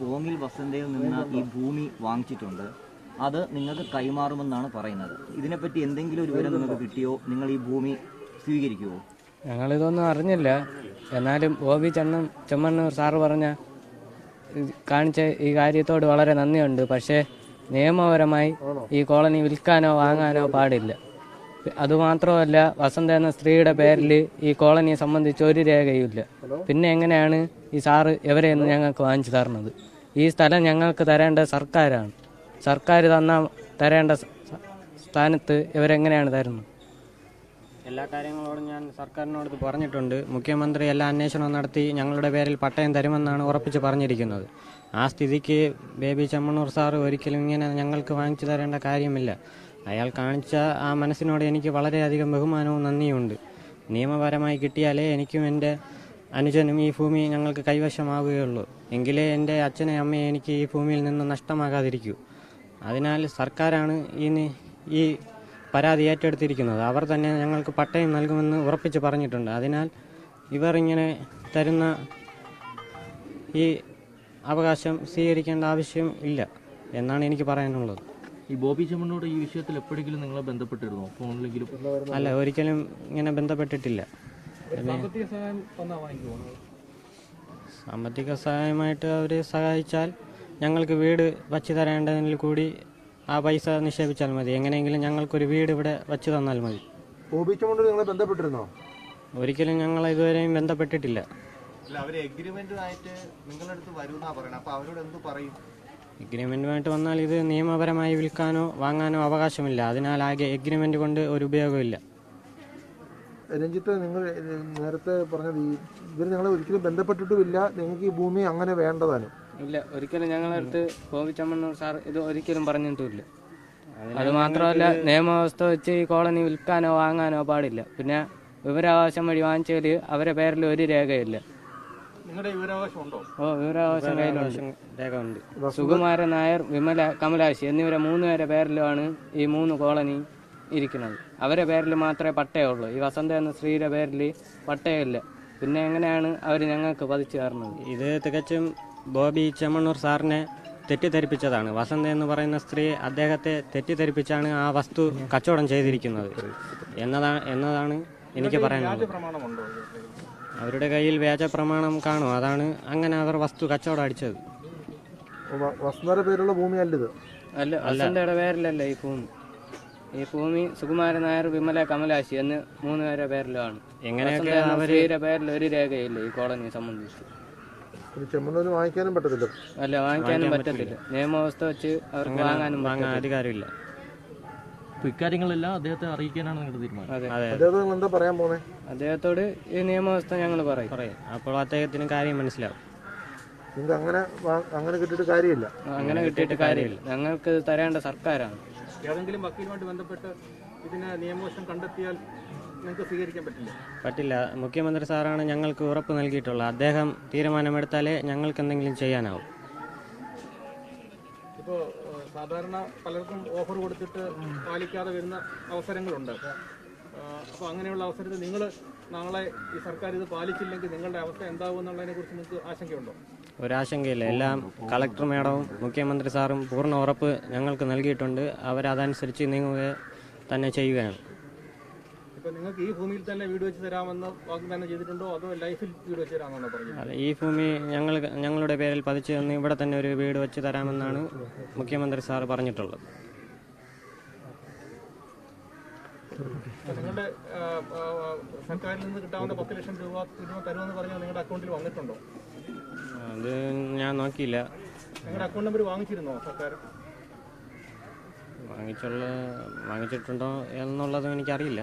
കോങ്ങിൽ വസന്തയിൽ നിന്ന് ഈ ഭൂമി വാങ്ങിച്ചിട്ടുണ്ട്. അത് നിങ്ങൾക്ക് കൈമാറുമെന്നാണ് പറയുന്നത്. ഇതിനെപ്പറ്റി എന്തെങ്കിലും ഒരു വിവരം നിങ്ങൾക്ക് കിട്ടിയോ? നിങ്ങൾ ഈ ഭൂമി സ്വീകരിക്കുമോ ഞങ്ങളിതൊന്നും അറിഞ്ഞില്ല. എന്നാലും ഒ വി ചെണ്ണം ചെമ്മണ്ണൂർ സാറ് പറഞ്ഞ കാണിച്ച ഈ കാര്യത്തോട് വളരെ നന്ദിയുണ്ട്. പക്ഷേ നിയമപരമായി ഈ കോളനി വിൽക്കാനോ വാങ്ങാനോ പാടില്ല. അതുമാത്രമല്ല വസന്ത എന്ന സ്ത്രീയുടെ പേരിൽ ഈ കോളനിയെ സംബന്ധിച്ച് ഒരു രേഖയുമില്ല. പിന്നെ എങ്ങനെയാണ് ഈ സാറ് എവരെയെന്ന് ഞങ്ങൾക്ക് വാങ്ങിച്ചു തരണത്? ഈ സ്ഥലം ഞങ്ങൾക്ക് തരേണ്ട സർക്കാരാണ്. സർക്കാർ തന്ന തരേണ്ട സ്ഥാനത്ത് ഇവരെങ്ങനെയാണ് തരുന്നത്? എല്ലാ കാര്യങ്ങളോടും ഞാൻ സർക്കാരിനോട് പറഞ്ഞിട്ടുണ്ട്. മുഖ്യമന്ത്രി എല്ലാ അന്വേഷണവും നടത്തി ഞങ്ങളുടെ പേരിൽ പട്ടയം തരുമെന്നാണ് ഉറപ്പിച്ച് പറഞ്ഞിരിക്കുന്നത്. ആ സ്ഥിതിക്ക് ബേബി ചെമ്മണ്ണൂർ സാറ് ഒരിക്കലും ഇങ്ങനെ ഞങ്ങൾക്ക് വാങ്ങിച്ചു തരേണ്ട കാര്യമില്ല. അയാൾ കാണിച്ച ആ മനസ്സിനോട് എനിക്ക് വളരെയധികം ബഹുമാനവും നന്ദിയുമുണ്ട്. നിയമപരമായി കിട്ടിയാലേ എനിക്കും എന്റെ അനുജനും ഈ ഭൂമി ഞങ്ങൾക്ക് കൈവശമാവുകയുള്ളൂ. എങ്കിലേ എന്റെ അച്ഛനെ അമ്മയെ എനിക്ക് ഈ ഭൂമിയിൽ നിന്ന് നഷ്ടമാകാതിരിക്കൂ. അതിനാൽ സർക്കാരാണ് ഈ ഈ പരാതി ഏറ്റെടുത്തിരിക്കുന്നത്. അവർ തന്നെ ഞങ്ങൾക്ക് പട്ടയം നൽകുമെന്ന് ഉറപ്പിച്ച് പറഞ്ഞിട്ടുണ്ട്. അതിനാൽ ഇവർ ഇങ്ങനെ തരുന്ന ഈ അവകാശം സ്വീകരിക്കേണ്ട ആവശ്യം ഇല്ല എന്നാണ് എനിക്ക് പറയാനുള്ളത്. ഈ ബോബി ചെമ്മണ്ണോട് ഈ വിഷയത്തിൽ എപ്പോഴെങ്കിലും നിങ്ങളെ ബന്ധപ്പെട്ടിരുന്നോ? ഫോണിലെങ്കിലും? അല്ല ഒരിക്കലും ഇങ്ങനെ ബന്ധപ്പെട്ടിട്ടില്ല. സാമ്പത്തിക സഹായമായിട്ട് അവർ സഹായിച്ചാൽ ഞങ്ങൾക്ക് വീട് വച്ച് തരേണ്ടതിൽ കൂടി ആ പൈസ നിക്ഷേപിച്ചാൽ മതി. എങ്ങനെയെങ്കിലും ഞങ്ങൾക്കൊരു വീട് ഇവിടെ വച്ച് തന്നാൽ മതി. ബോബി ചെമ്മണ്ണോട് നിങ്ങളെ ബന്ധപ്പെട്ടിരുന്നോ? ഒരിക്കലും ഞങ്ങൾ ഇതുവരെയും ബന്ധപ്പെട്ടിട്ടില്ല. അല്ല എഗ്രിമെന്റ് ആയിട്ട് നിങ്ങളുടെ അടുത്ത് അപ്പൊ അവരോട് എന്ത് പറയും? എഗ്രിമെന്റുമായിട്ട് വന്നാൽ ഇത് നിയമപരമായി വിൽക്കാനോ വാങ്ങാനോ അവകാശമില്ല. അതിനാൽ ആകെ എഗ്രിമെന്റ് കൊണ്ട് ഒരു ഉപയോഗമില്ല. രഞ്ജിത്ത് നിങ്ങൾ നേരത്തെ പറഞ്ഞത് ഈ ഇവർ നിങ്ങളെ ഒരിക്കലും ബന്ധപ്പെട്ടിട്ടുമില്ല. നിങ്ങൾക്ക് ഈ ഭൂമി അങ്ങനെ വേണ്ടതാണ് ഇല്ല ഒരിക്കലും ഞങ്ങളടുത്ത് ബോബി ചമ്മണ്ണൂർ സാർ ഇത് ഒരിക്കലും പറഞ്ഞിട്ടുമില്ല. അത് മാത്രമല്ല നിയമവ്യവസ്ഥ വെച്ച് ഈ കോളനി വിൽക്കാനോ വാങ്ങാനോ പാടില്ല. പിന്നെ വിവരാവകാശം വഴി വാങ്ങിച്ചാൽ അവരെ പേരിൽ ഒരു രേഖയില്ല. നിങ്ങളുടെ വിവരാവകാശം ഉണ്ടോ? ഓ വിവരാവകാശം കയ്യിലുണ്ട്. രേഖ ഉണ്ട് സുകുമാരൻ നായർ വിമല കമലാശി എന്നിവരെ മൂന്ന് പേരെ പേരിലുമാണ് ഈ മൂന്ന് കോളനി ഇരിക്കുന്നത്. അവരെ പേരിൽ മാത്രമേ പട്ടയുള്ളൂ ഈ വസന്ത എന്ന സ്ത്രീയുടെ പേരിൽ പട്ടയമില്ല. പിന്നെ എങ്ങനെയാണ് അവർ ഞങ്ങൾക്ക് പതിച്ചു കയറുന്നത് ഇത് തികച്ചും ബോബി ചെമ്മണ്ണൂർ സാറിനെ തെറ്റിദ്ധരിപ്പിച്ചതാണ്. വസന്ത എന്ന് പറയുന്ന സ്ത്രീ അദ്ദേഹത്തെ തെറ്റിദ്ധരിപ്പിച്ചാണ് ആ വസ്തു കച്ചവടം ചെയ്തിരിക്കുന്നത്. എന്നതാണ് എന്നതാണ് എനിക്ക് പറയാനുള്ളത്. അവരുടെ കയ്യിൽ വ്യാജ പ്രമാണം കാണും. അതാണ് അങ്ങനെ അവർ വസ്തു കച്ചവടം അടിച്ചത്. വസുന്ധര പേരുള്ള ഭൂമിയല്ലിത് അല്ല അച്ഛന്റെ പേരിലല്ല ഈ ഭൂമി. ഈ ഭൂമി സുകുമാരൻ നായർ വിമല കമലാശി എന്ന് മൂന്ന് പേരുടെ പേരിലാണ്. എങ്ങനെയൊക്കെ അവരുടെ പേരിൽ ഒരു രേഖയില്ല ഈ കോളനിയെ സംബന്ധിച്ച്. ഇത് ചെമ്മണ്ണൂർ വാങ്ങിക്കാനും പറ്റത്തില്ല. അല്ല വാങ്ങിക്കാനും പറ്റത്തില്ല. നിയമവ്യവസ്ഥ വെച്ച് അവർക്ക് വാങ്ങാനും വാങ്ങാൻ അധികാരമില്ല. അപ്പൊ ഇക്കാര്യങ്ങളെല്ലാം അദ്ദേഹത്തെ അറിയിക്കാനാണ് നിങ്ങളുടെ തീരുമാനം. അദ്ദേഹത്തോട് എന്താ പറയാൻ പോണേ? അദ്ദേഹത്തോട് ഈ നിയമവ്യവസ്ഥ ഞങ്ങൾ പറയും. പറയും. അപ്പോൾ അദ്ദേഹത്തിന് കാര്യം മനസ്സിലാവും. നിങ്ങൾക്ക് അങ്ങനെ അങ്ങനെ കിട്ടിയിട്ട് കാര്യമില്ല. അങ്ങനെ കിട്ടിയിട്ട് കാര്യമില്ല. ഞങ്ങൾക്ക് ഇത് തരേണ്ട സർക്കാരാണ്. ഏതെങ്കിലും വക്കീലുമായിട്ട് ബന്ധപ്പെട്ട് ഇതിന് നിയമവശം കണ്ടെത്തിയാൽ നിങ്ങൾക്ക് സ്വീകരിക്കാൻ പറ്റില്ല. പറ്റില്ല. മുഖ്യമന്ത്രി സാറാണ് ഞങ്ങൾക്ക് ഉറപ്പ് നൽകിയിട്ടുള്ളത്. അദ്ദേഹം തീരുമാനമെടുത്താലേ ഞങ്ങൾക്ക് എന്തെങ്കിലും ചെയ്യാനാവും. ഇപ്പോൾ സാധാരണ പലർക്കും ഓഫർ കൊടുത്തിട്ട് പാലിക്കാതെ വരുന്ന അവസരങ്ങളുണ്ട്. അപ്പോൾ അങ്ങനെയുള്ള അവസരത്തിൽ നിങ്ങൾ നാളെ ഈ സർക്കാർ ഇത് പാലിച്ചില്ലെങ്കിൽ നിങ്ങളുടെ അവസ്ഥ എന്താവും എന്നുള്ളതിനെ കുറിച്ച് നിങ്ങൾക്ക് ആശങ്കയുണ്ടോ? ഒരാശങ്കയില്ല. എല്ലാം കളക്ടർ മേഡവും മുഖ്യമന്ത്രി സാറും പൂർണ ഉറപ്പ് ഞങ്ങൾക്ക് നൽകിയിട്ടുണ്ട്. അവരതനുസരിച്ച് നീങ്ങുക തന്നെ ചെയ്യുകയാണ്. ഇപ്പോൾ നിങ്ങൾക്ക് ഈ ഭൂമിയിൽ തന്നെ വീട് വെച്ച് തരാമെന്ന് വാഗ്ദാനം ചെയ്തിട്ടുണ്ടോ? അതോ ലൈഫിൽ വീട് വെച്ച് തരാമെന്നാണോ പറഞ്ഞത്? ഈ ഭൂമി ഞങ്ങൾ ഞങ്ങളുടെ പേരിൽ പതിച്ചു തന്ന് ഇവിടെ തന്നെ ഒരു വീട് വെച്ച് തരാമെന്നാണ് മുഖ്യമന്ത്രി സാർ പറഞ്ഞിട്ടുള്ളത്. നിങ്ങളുടെ സർക്കാരിൽ നിന്ന് കിട്ടാവുന്ന പത്ത് ലക്ഷം രൂപ രൂപ തരുമെന്ന് പറഞ്ഞാൽ നിങ്ങളുടെ അക്കൗണ്ടിൽ വന്നിട്ടുണ്ടോ? അത് ഞാൻ നോക്കിയില്ല. നിങ്ങളുടെ അക്കൗണ്ട് നമ്പർ വാങ്ങിച്ചിരുന്നോ സർക്കാർ? വാങ്ങിച്ചുള്ള വാങ്ങിച്ചിട്ടുണ്ടോ എന്നുള്ളതും എനിക്കറിയില്ല.